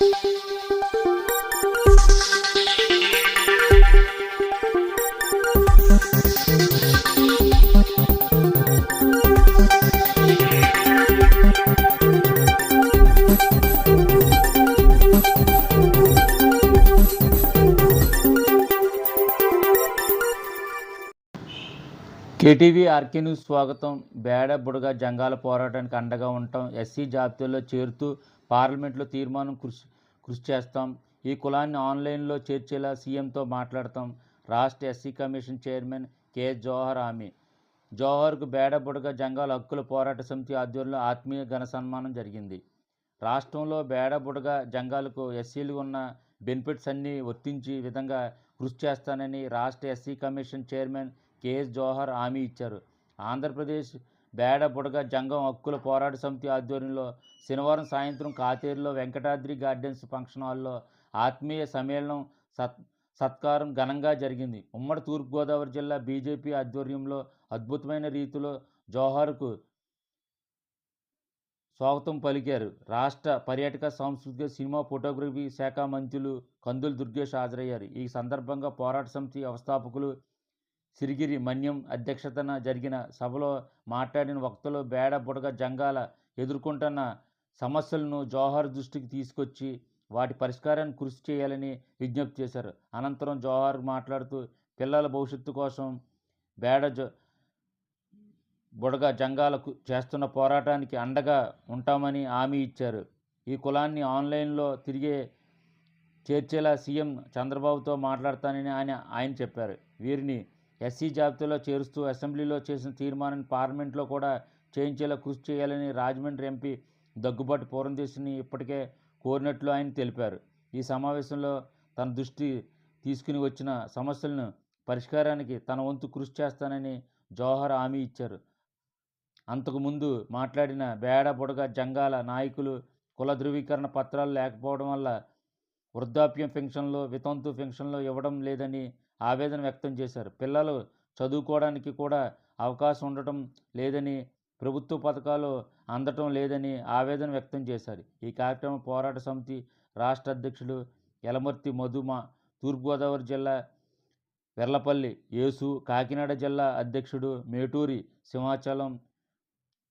KTV RK news స్వాగతం. బేడ బుడగ జంగాల పోరాటానికి అండగా ఉంటాం ఎస్సీ జాబితాలో చేరుతూ పార్లమెంట్లో తీర్మానం కృషి కృషి చేస్తాం. ఈ కులాన్ని ఆన్లైన్లో చేర్చేలా సీఎంతో మాట్లాడతాం. రాష్ట్ర SC commission chairman K. Johar హామీ. జోహర్కు బేడబుడగ జంగాల హక్కుల పోరాట సమితి ఆధ్వర్యంలో ఆత్మీయ ఘన సన్మానం జరిగింది. రాష్ట్రంలో బేడబుడగ జంగాలకు ఎస్సీలు ఉన్న బెనిఫిట్స్ అన్నీ వర్తించి విధంగా కృషి చేస్తానని రాష్ట్ర SC commission chairman K S Johar హామీ ఇచ్చారు. ఆంధ్రప్రదేశ్ బేడ బుడగ జంగం హక్కుల పోరాట సమితి ఆధ్వర్యంలో శనివారం సాయంత్రం కాతేరులో వెంకటాద్రి గార్డెన్స్ ఫంక్షన్ హాల్లో ఆత్మీయ సమ్మేళనం సత్ సత్కారం ఘనంగా జరిగింది. ఉమ్మడి తూర్పుగోదావరి జిల్లా బీజేపీ ఆధ్వర్యంలో అద్భుతమైన రీతిలో జోహార్కు స్వాగతం పలికారు. రాష్ట్ర పర్యాటక సాంస్కృతిక సినిమా ఫోటోగ్రఫీ శాఖ మంత్రులు కందులు దుర్గేష్ హాజరయ్యారు. ఈ సందర్భంగా పోరాట సమితి వ్యవస్థాపకులు సిరిగిరి మన్యం అధ్యక్షతన జరిగిన సభలో మాట్లాడిన వక్తలు బేడ బుడగ జంగాల ఎదుర్కొంటున్న సమస్యలను జోహార్ దృష్టికి తీసుకొచ్చి వాటి పరిష్కారాన్ని కృషి చేయాలని విజ్ఞప్తి చేశారు. అనంతరం జోహార్ మాట్లాడుతూ పిల్లల భవిష్యత్తు కోసం బేడ జ బుడగ జంగాలకు చేస్తున్న పోరాటానికి అండగా ఉంటామని హామీ ఇచ్చారు. ఈ కులాన్ని ఆన్లైన్లో తిరిగే చేర్చేలా సీఎం చంద్రబాబుతో మాట్లాడతానని ఆయన ఆయన చెప్పారు. వీరిని ఎస్సీ జాబితాలో చేరుస్తూ అసెంబ్లీలో చేసిన తీర్మానాన్ని పార్లమెంట్లో కూడా చేయించేలా కృషి చేయాలని రాజమండ్రి ఎంపీ దగ్గుబాటు పూరందేశిని ఇప్పటికే కోరినట్లు ఆయన తెలిపారు. ఈ సమావేశంలో తన దృష్టి తీసుకుని వచ్చిన సమస్యలను పరిష్కారానికి తన వంతు కృషి చేస్తానని జవహర్ హామీ ఇచ్చారు. అంతకుముందు మాట్లాడిన బేడ బుడగ జంగాల నాయకులు కుల ధృవీకరణ పత్రాలు లేకపోవడం వల్ల వృద్ధాప్యం పెన్షన్లు వితంతు పెన్షన్లు ఇవ్వడం లేదని ఆవేదన వ్యక్తం చేశారు. పిల్లలు చదువుకోవడానికి కూడా అవకాశం ఉండటం లేదని ప్రభుత్వ పథకాలు అందటం లేదని ఆవేదన వ్యక్తం చేశారు. ఈ కార్యక్రమ పోరాట సమితి రాష్ట్ర అధ్యక్షుడు యలమర్తి మధుమ తూర్పుగోదావరి జిల్లా వెర్లపల్లి యేసు కాకినాడ జిల్లా అధ్యక్షుడు Meturi Simhachalam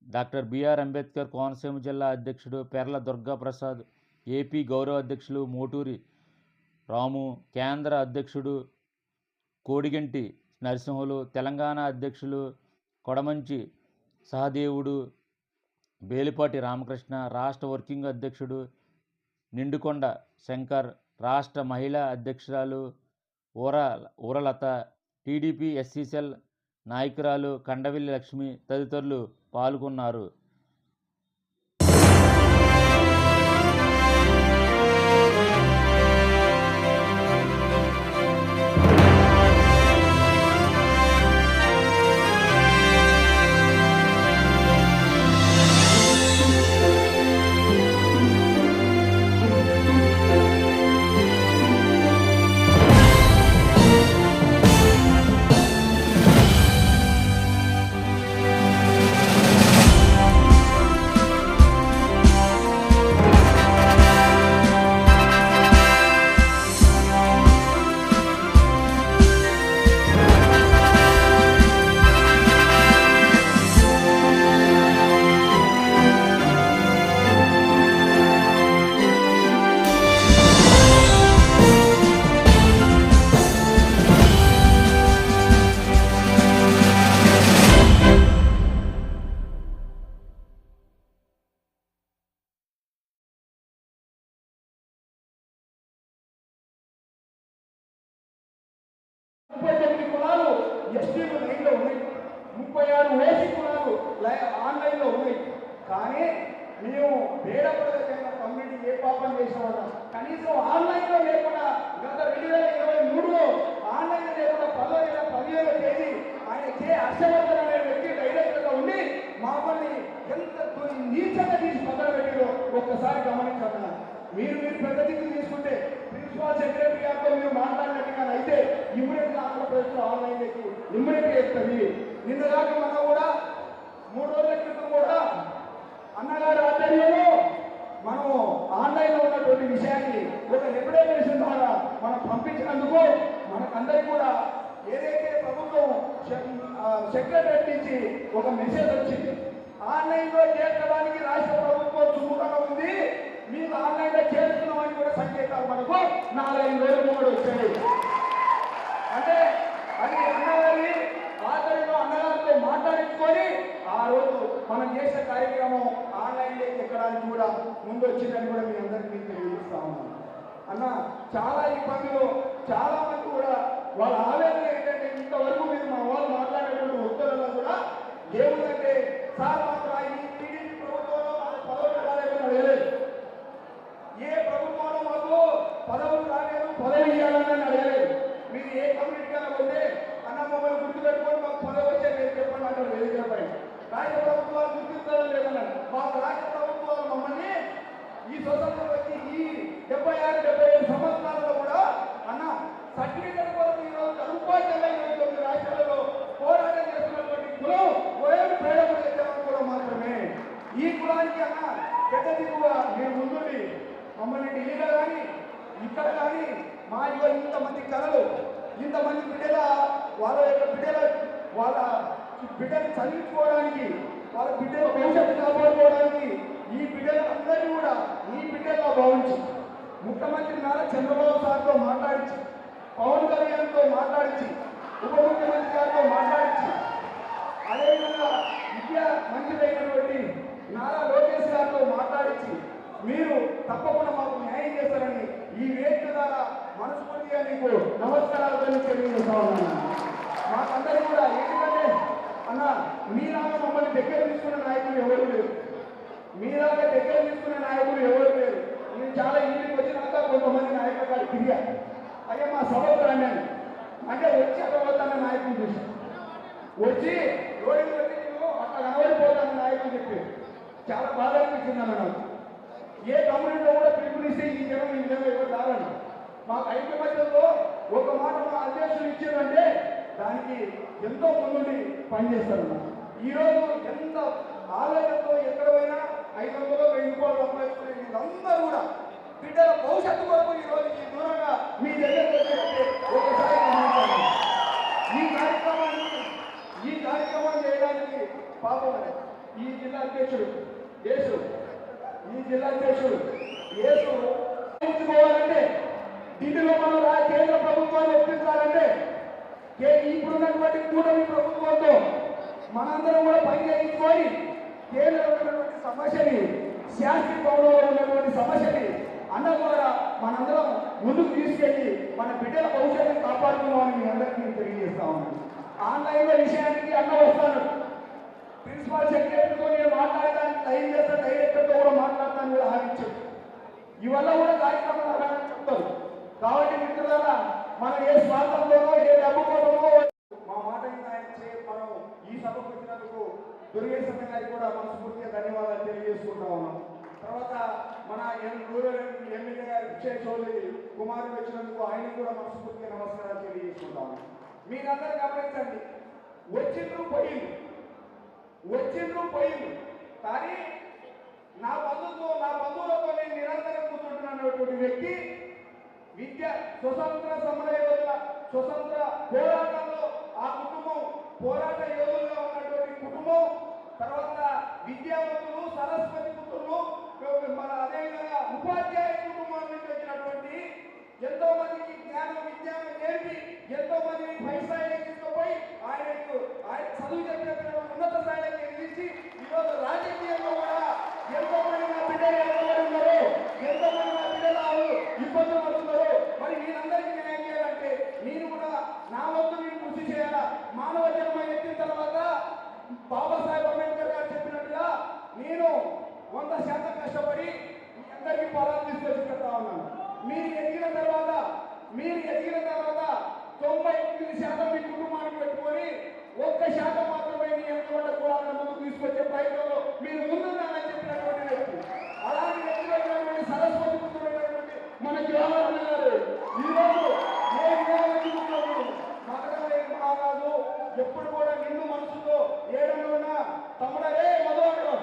doctor B R Ambedkar Konaseema జిల్లా అధ్యక్షుడు పెర్ల దుర్గాప్రసాద్ ఏపీ గౌరవ అధ్యక్షులు మోటూరి రాము కేంద్ర అధ్యక్షుడు కోడిగంటి నరసింహులు తెలంగాణ అధ్యక్షులు కొడమంచి సహదేవుడు బేలిపాటి రామకృష్ణ రాష్ట్ర వర్కింగ్ అధ్యక్షుడు నిండుకొండ శంకర్ రాష్ట్ర మహిళా అధ్యక్షురాలు ఊర ఊరలత టీడీపీ ఎస్సీసెల్ నాయకురాలు కండవిల్లి లక్ష్మి తదితరులు పాల్గొన్నారు. ముప్పై తొమ్మిది కులాలు ఎస్టీలు లైన్లో ఉన్నాయి. ముప్పై ఆరు ఓసీ కులాలు లై- ఆన్లైన్లో ఉన్నాయి. కానీ మేము పేడపడ కమ్యూనిటీ ఏ పాపం చేసామన్నా కనీసం ఆన్లైన్లో లేకుండా గత రెండు వేల ఇరవై మూడులో ఆన్లైన్లో లేకుండా పదో నెల తేదీ ఆయన కే హర్షవర్ధన్ అనే వ్యక్తి డైరెక్టర్గా ఉండి మమ్మల్ని ఎంత నీచంగా తీసి పక్కన పెట్టారో ఒక్కసారి గమనించాలన్నా మీరు మీరు పెద్ద దిగులు తీసుకుంటే ప్రిన్సిపాల్ సెక్రటరీ గారితో మీరు మాట్లాడినట్టుగా అయితే ఆంధ్రప్రదేశ్లో ఆన్లైన్ ఇమ్మీడియట్ చేస్తుంది నిన్న దాకా మనం కూడా మూడు రోజుల క్రితం కూడా అన్నగారి ఆధ్వర్యంలో మనము ఆన్లైన్లో ఉన్నటువంటి విషయాన్ని పెట్టినందుకు మనకందరికీ కూడా ఏదైతే ప్రభుత్వం సెక్రటరీ నుంచి ఒక మెసేజ్ వచ్చింది. ఆన్లైన్లో చేర్చడానికి రాష్ట్ర ప్రభుత్వం చురుకుగా ఉంది. మీకు ఆన్లైన్లో చేరుతున్నామని కూడా సంకేతాలు మనకు నాలుగైదు రోజులు కూడా వచ్చాయి. అంటే అది అన్నగారి ఆఖరిలో అన్నగారితో మాట్లాడించుకొని ఆ రోజు మనం చేసే కార్యక్రమం ఆన్లైన్లో ఎక్కడానికి కూడా ముందు వచ్చిందని కూడా మీ అందరికీ నేను తెలియజేస్తా ఉన్నాను. అన్న చాలా ఇబ్బందులు చాలా మంది కూడా వాళ్ళ ఆవేదన ఏంటంటే ఇంతవరకు మీరు మా వాళ్ళు మాట్లాడేటువంటి ఉత్తర్వుల్లో కూడా ఏముందంటే సార్ మాకు ఈ టీడీపీ ప్రభుత్వంలో మాకు పదవులు రాలేదని అడగలేదు ఏ ప్రభుత్వంలో మాకు పదవులు రాలేదు పదవి ఇవ్వాలని అడగలేదు మీరు ఏ కమ్యూనిటీకైనా అన్న మమ్మల్ని గుర్తుపెట్టుకొని మాకు పదవి వచ్చే మీరు చెప్పండి అంటారు వేదికలపై రాష్ట్ర ప్రభుత్వాలు గుర్తించడం లేదన్నారు మాకు రాష్ట్ర ప్రభుత్వాలు మమ్మల్ని ఈ స్వతంత్రం వచ్చి ఈ డెబ్బై ఆరు డెబ్బై ఏడు సంవత్సరాలలో కూడా అన్న సర్టిఫికెట్ కొరకు ఈరోజు ఉపాధ్యాయులు తొమ్మిది రాష్ట్రాలలో పోరాటం చేస్తున్నటువంటి కులం ఒరేడు ప్రేరణ కులం మాత్రమే ఈ కులానికి అన్న పెద్ద దిగువ మీరు ముందుండి మమ్మల్ని ఢిల్లీలో కానీ ఇక్కడ కానీ మా ఇవ ఇంతమంది కళలు ఇంతమంది బిడ్డల వాళ్ళ యొక్క బిడ్డల వాళ్ళ బిడ్డలు చదివించుకోవడానికి వాళ్ళ బిడ్డల భవిష్యత్తు కాపాడుకోవడానికి ఈ బిడ్డలందరినీ కూడా ఈ బిడ్డల్లో భావించి ముఖ్యమంత్రి నారా చంద్రబాబు సార్తో మాట్లాడించి గారితో మాట్లాడించి ఉప ముఖ్యమంత్రి గారితో మాట్లాడించి అదేవిధంగా విద్యా మంత్రులైనటువంటి నారా లోకేష్ గారితో మాట్లాడించి మీరు తప్పకుండా మాకు న్యాయం చేస్తారని ఈ వేదిక ద్వారా మనస్ఫూర్తిగా మీకు నమస్కారాలు తెలియజేస్తా ఉన్నాను. మాకందరూ కూడా ఎందుకంటే అన్న మీలాగా మమ్మల్ని దగ్గర తీసుకున్న నాయకులు ఎవరు లేరు. మీలాగా దగ్గర తీసుకునే నాయకులు ఎవరు లేరు. నేను చాలా ఇంటికి వచ్చినాక కొంతమంది నాయకులు గారు తిరిగా అయ్యా మా సభకు రండి అంటే వచ్చి అక్కడ పోతాన్న నాయకుని చూసి వచ్చి రోడ్డు మీద పెట్టి నేను అట్లా కనబడిపోతాను నాయకుని చెప్పి చాలా బాధ అనిపించింది అన్న నాకు. ఏ కమ్యూనిటీలో కూడా పిలుపునిస్తే ఈ జనం ఈ జనం ఎవరు రారని. మాకు ఐక్యమత్యంలో ఒక మాట మా అధ్యక్షులు ఇచ్చారంటే దానికి ఎంతో ముందుండి పనిచేస్తారు. ఈరోజు ఎంత ఆలయంతో ఎక్కడ పోయినా ఐదు వందలు వెయ్యి రూపాయలు సంపాదించుకునే వీళ్ళందరూ కూడా బిడ్డల భవిష్యత్తు కొరకు ఈ రోజు ఈ దూరంగా మీ దగ్గరకు వచ్చేటట్టే ఒకసారి గమనించండి. ఈ కార్యక్రమాన్ని ఈ కార్యక్రమాన్ని చేయడానికి పాపం ఈ జిల్లా అధ్యక్షుడు యేసు ఈ జిల్లా అధ్యక్షుడు యేసు ఎంచుకోవాలంటే ఢిల్లీలో మనం రా కేంద్ర ప్రభుత్వాన్ని ఒప్పించాలంటే కే- ఇప్పుడున్నటువంటి కూటమి ప్రభుత్వంతో మనందరం కూడా పని చేయించుకొని కేంద్రంలో ఉన్నటువంటి సమస్యని శాస్త్రీ భవనంలో ఉన్నటువంటి సమస్యని అన్న ద్వారా మనందరం ముందుకు తీసుకెళ్ళి మన బిడ్డల భవిష్యత్తుని కాపాడుకుందామని మీ అందరికీ తెలియజేస్తా ఉన్నాను. ఆన్లైన్లో విషయానికి అన్న వస్తాను. ప్రిన్సిపాల్ సెక్రటరీతో నేను మాట్లాడడానికి టైం చేస్తా డైరెక్టర్తో కూడా మాట్లాడతాను కూడా హామీ ఇవల్ల కూడా కార్యక్రమాలు అలాగే చెప్తారు. కాబట్టి మిత్రులారా మనం ఏ స్వార్థంలోనో ఏ డబ్బు కోసమో మా మాట ఆయన చే మనం ఈ సభకు వచ్చినందుకు దుర్గేశ్వర గారికి కూడా మనస్ఫూర్తిగా ధన్యవాదాలు తెలియజేసుకుంటా ఉన్నాం. తర్వాత మన రూరల్ ఎమ్మెల్యే గారు విజయ్ చౌదరి కుమారుడు వచ్చినందుకు ఆయనకు కూడా మనస్ఫూర్తిగా నమస్కారాలు తెలియజేసుకుంటాం మీరందరూ గమనించండి వచ్చిండ్రు పోయింది వచ్చిండ్రు పోయింది కానీ నా బంధువుతో నా బంధువులతో నేను నిరంతరం కూర్చుంటున్నటువంటి వ్యక్తి విద్య స్వతంత్ర సమరయోధుల స్వతంత్ర పోరాటంలో పోరాట యోధులుగా ఉన్నటువంటి కుటుంబం తర్వాత విద్యావంతులు సరస్వతి పుత్రులు మన అదేవిధంగా ఉపాధ్యాయ కుటుంబం నుంచి వచ్చినటువంటి ఎంతో మందికి జ్ఞానం విజ్ఞానం నేర్పి ఎంతో మందిని పైసా తీసుకుపోయి ఆయనకు ఆయన చదువు చెప్పిన పిల్లలను ఉన్నత స్థాయిలోకి ఎదిరించి ఈరోజు రాజకీయంలో కూడా ఎంతో మంది నా బిడ్డలు ఎంతమంది ఉన్నారు ఎంతో మంది నా బిడ్డలు ఇబ్బందులు పడుతున్నారు మరి వీళ్ళందరికీ న్యాయం చేయాలంటే నేను కూడా నా వంతు నేను కృషి చేయాలా మానవ జన్మ ఎత్తిన తర్వాత బాబాసాహెబ్ అంబేద్కర్ గారు చెప్పినట్టుగా నేను వంద శాతం కష్టపడి మీ అందరికీ పొలాలు తీసుకొచ్చి పెడతా ఉన్నాను. మీరు ఎదిగిన తర్వాత మీరు ఎదిగిన తర్వాత తొంభై ఎనిమిది శాతం మీ కుటుంబానికి పెట్టుకొని ఒక్క శాతం మాత్రమే మీ వెనుకబడ్డ కూడా ముందుకు తీసుకొచ్చే ప్రయత్నంలో మీరు ముందున్నారని చెప్పినటువంటి వ్యక్తి అలాంటి వ్యక్తులైనటువంటి సరస్వతి పుత్రుడైనటువంటి మన జవహర్ గారు ఈరోజు ఏ విధానం మకరమే మహారాజు ఎప్పుడు కూడా నిన్ను మనసుతో ఏడనున్నా తమ్ముడరే మధువాడు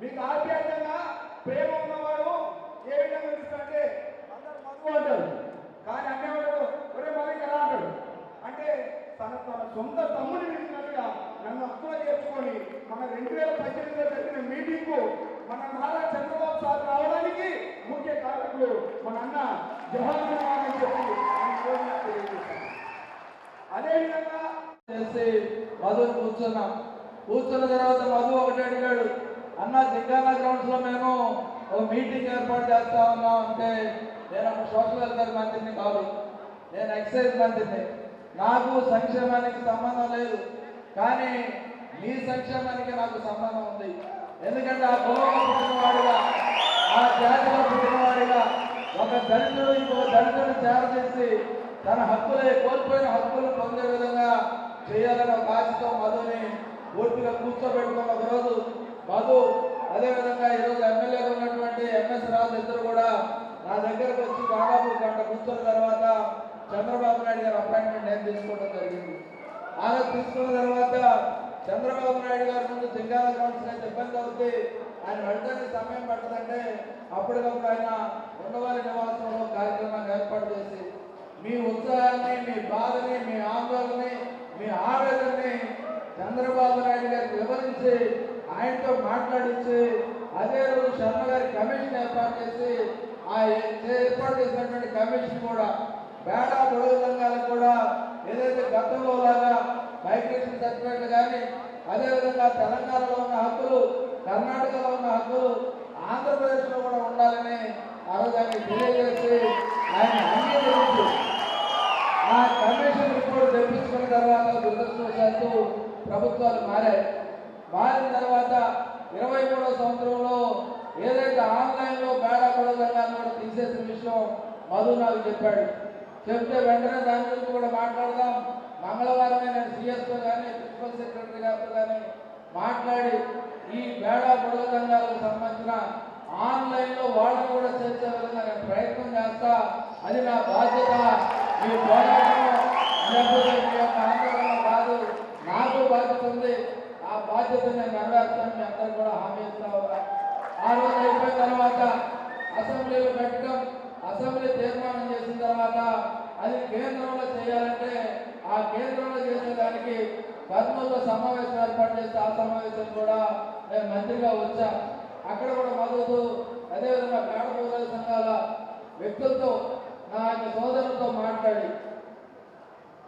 మీకు ఆప్యాయంగా ప్రేమ ఉన్నవాడు ఏ విధంగా ఇస్తాడంటే అందరు మధు అంటారు కానీ అన్నేవాడు సొంత తమ్ముడిని పిలిచినట్టుగా నన్ను అక్కువ చేర్చుకొని మన రెండు వేల పద్దెనిమిదిలో జరిగిన మీటింగ్కు మన నారా చంద్రబాబు సార్ రావడానికి ముఖ్య మన అన్న జవహర్ అని చెప్పి తెలియజేశాను అదేవిధంగా మధు కూర్చున్నాం. కూర్చున్న తర్వాత మధు ఒకటి అడిగాడు అన్న దిగ్గాన గ్రౌండ్స్లో మేము ఒక మీటింగ్ ఏర్పాటు చేస్తా ఉన్నాం అంటే నేను ఒక సోషల్ వెల్ఫేర్ మంత్రిని కాదు. నేను ఎక్సైజ్ మంత్రిని. నాకు సంక్షేమానికి సంబంధం లేదు. కానీ మీ సంక్షేమానికి నాకు సంబంధం ఉంది. ఎందుకంటే ఆ కులంలో పుట్టినవాడిగా ఆ జాతిలో పుట్టినవాడిగా ఒక దళితుడు ఇంకొక దళితుడు తయారు చేసి తన హక్కులే కోల్పోయిన హక్కులు పొందే విధంగా చేయాలన్న ఒక ఆశతో మధుని పూర్తిగా కూర్చోబెట్టుకున్న ఒకరోజు మధు అదేవిధంగా ఈరోజు ఎమ్మెల్యేగా ఉన్నటువంటి ఎంఎస్ రాజు ఇద్దరు కూడా నా దగ్గరకు వచ్చి దాదాపు గంట కూర్చున్న తర్వాత చంద్రబాబు నాయుడు గారి అపాయింట్మెంట్ నేను తీసుకోవడం జరిగింది. ఆమె తీసుకున్న తర్వాత చంద్రబాబు నాయుడు గారి ముందు దింగాల కౌన్సిల్ అయితే ఇబ్బంది అవుతుంది ఆయన వెళ్తానికి సమయం పట్టదంటే అప్పటికప్పుడు ఆయన ఉండవారి నివాసంలో కార్యక్రమాన్ని ఏర్పాటు చేసి మీ ఉత్సాహాన్ని మీ బాధని మీ ఆందోళనని మీ ఆవేదనని చంద్రబాబు నాయుడు గారికి వివరించి ఆయనతో మాట్లాడించి అదే రోజు శర్మ గారి కమిషన్ ఏర్పాటు చేసి ఆ ఏర్పాటు చేసినటువంటి కమిషన్ కూడా బేడా గొడవ సంఘాలకు కూడా ఏదైతే గతంలో లాగా మైగ్రేషన్ సర్టిఫికేట్లు కానీ అదేవిధంగా తెలంగాణలో ఉన్న హక్కులు కర్ణాటకలో ఉన్న హక్కులు ఆంధ్రప్రదేశ్లో కూడా ఉండాలని ఆ రోజు ఆయన తెలియజేసి ఆయన అంగీకరించి ఆ కమిషన్ రిపోర్ట్ తెప్పించుకున్న తర్వాత దురదృష్టవశాత్తు ప్రభుత్వాలు మారాయి. మారిన తర్వాత ఇరవై మూడో సంవత్సరంలో ఏదైతే ఆన్లైన్లో బేడా పడదంగాన్ని కూడా తీసేసిన విషయం మధు నాకు చెప్పాడు. చెప్తే వెంటనే దాని గురించి కూడా మాట్లాడదాం. మంగళవారమే నేను సిఎస్తో కానీ ప్రిన్సిపల్ సెక్రటరీ గారితో కానీ మాట్లాడి ఈ బేడా గొడవ సంఘాలకు సంబంధించిన ఆన్లైన్లో వాళ్ళని కూడా చేసే విధంగా నేను ప్రయత్నం చేస్తా. అది నా బాధ్యత. మీ పోరాటం లేకపోతే మీ యొక్క ఆందోళన కాదు. నాకు బాధ్యత ఉంది. ఆ బాధ్యత నేను నెరవేర్తాను మీ అందరూ కూడా హామీ ఇస్తా ఉన్నా. ఆ రోజు అయిపోయిన తర్వాత అసెంబ్లీలో పెట్టడం అసెంబ్లీ తీర్మానం చేసిన తర్వాత అది కేంద్రంలో చేయాలంటే ఆ కేంద్రంలో చేసేదానికి కర్నూలులో సమావేశం ఏర్పాటు చేస్తే ఆ సమావేశం కూడా మంత్రిగా వచ్చా? అక్కడ కూడా మద్దతు అదేవిధంగా పేడ పోరాట సంఘాల వ్యక్తులతో నా యొక్క సోదరులతో మాట్లాడి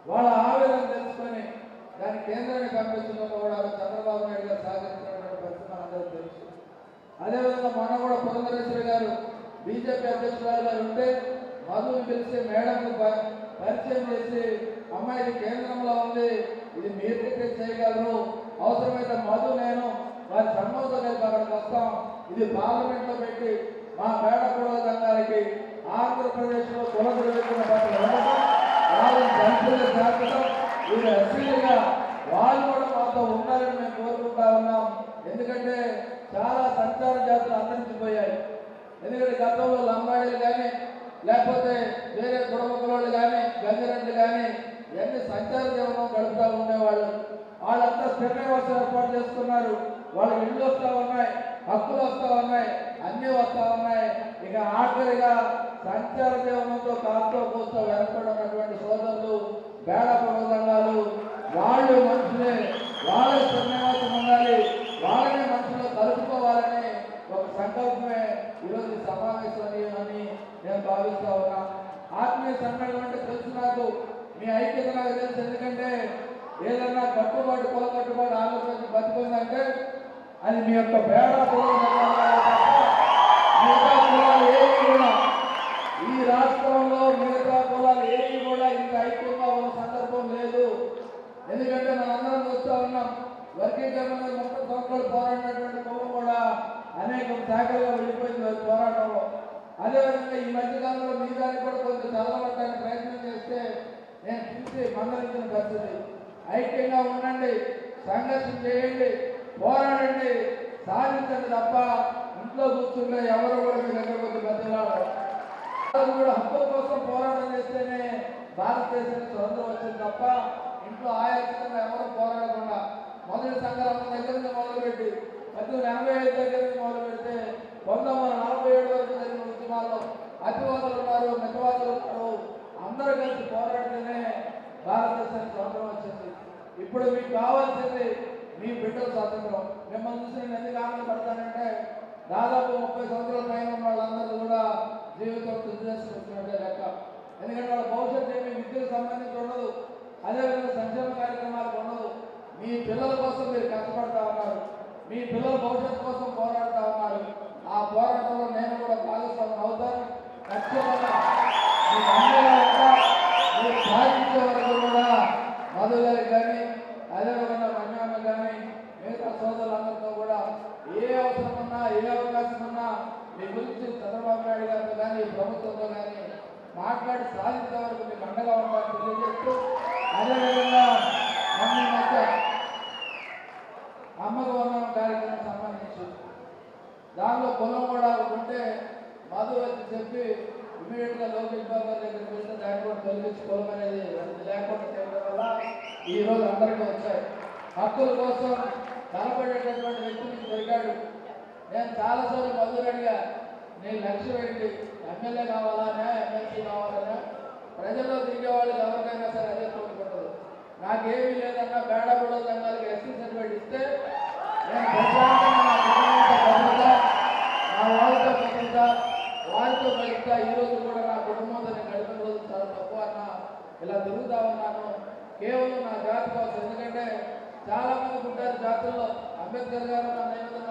వాళ్ళ ఆవేదన తెలుసుకొని దాన్ని కేంద్రాన్ని పంపించడంలో కూడా చంద్రబాబు నాయుడు గారు సహకరించినటువంటి పరిస్థితి మనందరికీ తెలుసు. అదేవిధంగా మొన్న కూడా పురంధరేశ్వరి గారు బీజేపీ అధ్యక్షురాలు గారు ఉంటే మధుని పిలిచి మేడంకు పరిచయం చేసి అమ్మాయి కేంద్రంలో ఉంది ఇది మీరు చేయగలరు అవసరమైతే మధు నేను వారి సమ్మతో కలిపి అక్కడికి వస్తాం. ఇది పార్లమెంట్లో పెట్టి మా మేడ కూడా ఆంధ్రప్రదేశ్ ఆంధ్రప్రదేశ్లో కుల ధృవీకరణ పట్ల వాళ్ళని చేర్చడం ఎస్సీలుగా వాళ్ళు కూడా మాతో ఉండాలని మేము కోరుకుంటా ఉన్నాం. ఎందుకంటే చాలా సంచార జాతులు అంతరించిపోయాయి. ఎందుకంటే గతంలో లంబాడీలు కానీ లేకపోతే వేరే కుటుంబకులు కానీ గంజరెడ్డి కానీ ఇవన్నీ సంచార జీవనం గడుపుతూ ఉండేవాళ్ళు. వాళ్ళంతా స్థిర నివాసం ఏర్పాటు చేసుకున్నారు. వాళ్ళకి ఇళ్ళు వస్తూ ఉన్నాయి హక్కులు వస్తూ ఉన్నాయి అన్నీ వస్తూ ఉన్నాయి. ఇక ఆఖరిగా సంచార జీవనంతో కాస్తో కూస్తో వెనకబడి సోదరులు బేడ సంఘాలు వాళ్ళు మనుషులే వాళ్ళే సన్యాసం ఉండాలి వాళ్ళని మనుషులు కలుపుకోవాలని ఒక సంకల్పమే ఈరోజు ఈ సమావేశం అని నేను భావిస్తా ఉన్నా. ఆత్మీయ సమ్మేళనం అంటే తెలుసు నాకు మీ ఐక్యత నాకు తెలుసు. ఎందుకంటే ఏదన్నా కట్టుబాటు కుల కట్టుబాటు ఆలోచించి బతికుందంటే అది మీ యొక్క బేడ ఏవి కూడా ఈ రాష్ట్రంలో మిగతా కులాలు ఏవి కూడా ఇంత ఐక్యంగా ఉన్న సందర్భం లేదు. ఎందుకంటే మనందరం చూస్తూ ఉన్నాం వర్గీకరణ ముప్పై సంవత్సరాలు పోరాడినటువంటి కులం కూడా అనేక శాఖలుగా వెళ్ళిపోయింది పోరాటంలో. అదేవిధంగా ఈ మధ్యకాలంలో మీ దానికి కూడా కొంచెం చదవడానికి ప్రయత్నం చేస్తే నేను చూసి మందరించిన పరిస్థితి. ఐక్యంగా ఉండండి సంఘర్షణ చేయండి పోరాడండి. సాధించండి తప్ప ఇంట్లో కూర్చుంటే ఎవరు కూడా మీ దగ్గర వచ్చి వాళ్ళు కూడా హక్కుల కోసం పోరాటం చేస్తేనే భారతదేశానికి స్వతంత్రం వచ్చింది తప్ప ఇంట్లో ఆయాసంగా ఎవరు పోరాడకుండా మొదటి సంగ్రామం దగ్గర నుంచి మొదలుపెట్టి పద్దెనిమిది ఎనభై ఐదు దగ్గర నుంచి మొదలు పెడితే పంతొమ్మిది వందల నలభై ఏడు వరకు జరిగిన ఉద్యమాల్లో అతివాదులు ఉన్నారు మితవాదులు ఉన్నారు. అందరూ కలిసి పోరాడితేనే భారతదేశానికి స్వతంత్రం వచ్చింది. ఇప్పుడు మీకు కావాల్సింది మీ బిడ్డల స్వాతంత్రం. మిమ్మల్ని చూసి నేను ఎందుకు ఆనందపడతానంటే దాదాపు ముప్పై సంవత్సరాల పైన ఉన్న వాళ్ళందరూ కూడా జీవితం తుదిచేసుకుంటున్నట్టే లెక్క. ఎందుకంటే వాళ్ళ భవిష్యత్తు ఏమి విద్యకు సంబంధించి ఉండదు. అదేవిధంగా సంక్షేమ కార్యక్రమాలకు ఉండదు. మీ పిల్లల కోసం మీరు కష్టపడతా ఉన్నారు. మీ పిల్లల భవిష్యత్తు కోసం పోరాడుతూ ఉన్నారు. ఆ పోరాటంలో నేను కూడా భాగస్వామి అవుతాను. ఖచ్చితంగా మీ కూడా మీరు సాధించే వరకు కూడా మధు కానీ అదేవిధంగా మన్యామ కానీ మిగతా సోదరులందరితో కూడా ఏ అవసరం ఉన్నా ఏ అవకాశం ఉన్నా మీ గురించి చంద్రబాబు నాయుడు గారితో కానీ ప్రభుత్వంతో కానీ మాట్లాడి సాధించే వరకు మీకు అండగా ఉంటారని తెలియజేస్తూ అదేవిధంగా మొన్న మధ్య అమ్మకు వందనం కార్యక్రమం సంబంధించి దానిలో పొలం కూడా ఉంటే మధు వచ్చి చెప్పి ఇమీడియట్గా లోకేష్ బాబు గారి దగ్గరికి వెళ్తే దాన్ని కూడా తొలగించి పొలం అనేది లేకుండా చేయడం వల్ల ఈరోజు అందరికీ వచ్చాయి. హక్కుల కోసం కనపడేటటువంటి వ్యక్తి మీకు దొరికాడు. నేను చాలాసార్లు మధుని నేను లక్ష్యం ఏంటి? ఎమ్మెల్యే కావాలా? ఎమ్మెల్సీ కావాలనా ప్రజల్లో తిరిగే వాళ్ళకి ఎవరికైనా సరే అదే కోరుకుంటారు నాకేమీ లేదన్నా బేడ బుడ సంఘాలకు ఎస్సీ సర్టిఫికేట్ ఇస్తే నేను ప్రశాంతంగా నా వాళ్ళతో బతుకుతా వారితో బతుకుతా. ఈ రోజు కూడా నా కుటుంబంతో నేను గడిపిన రోజు చాలా తక్కువ అన్నా. ఇలా తిరుగుతా ఉన్నాను. కేవలం నా జాతి కోసం. ఎందుకంటే చాలా మంది ఉంటారు జాతుల్లో. అంబేద్కర్ గారు నన్ను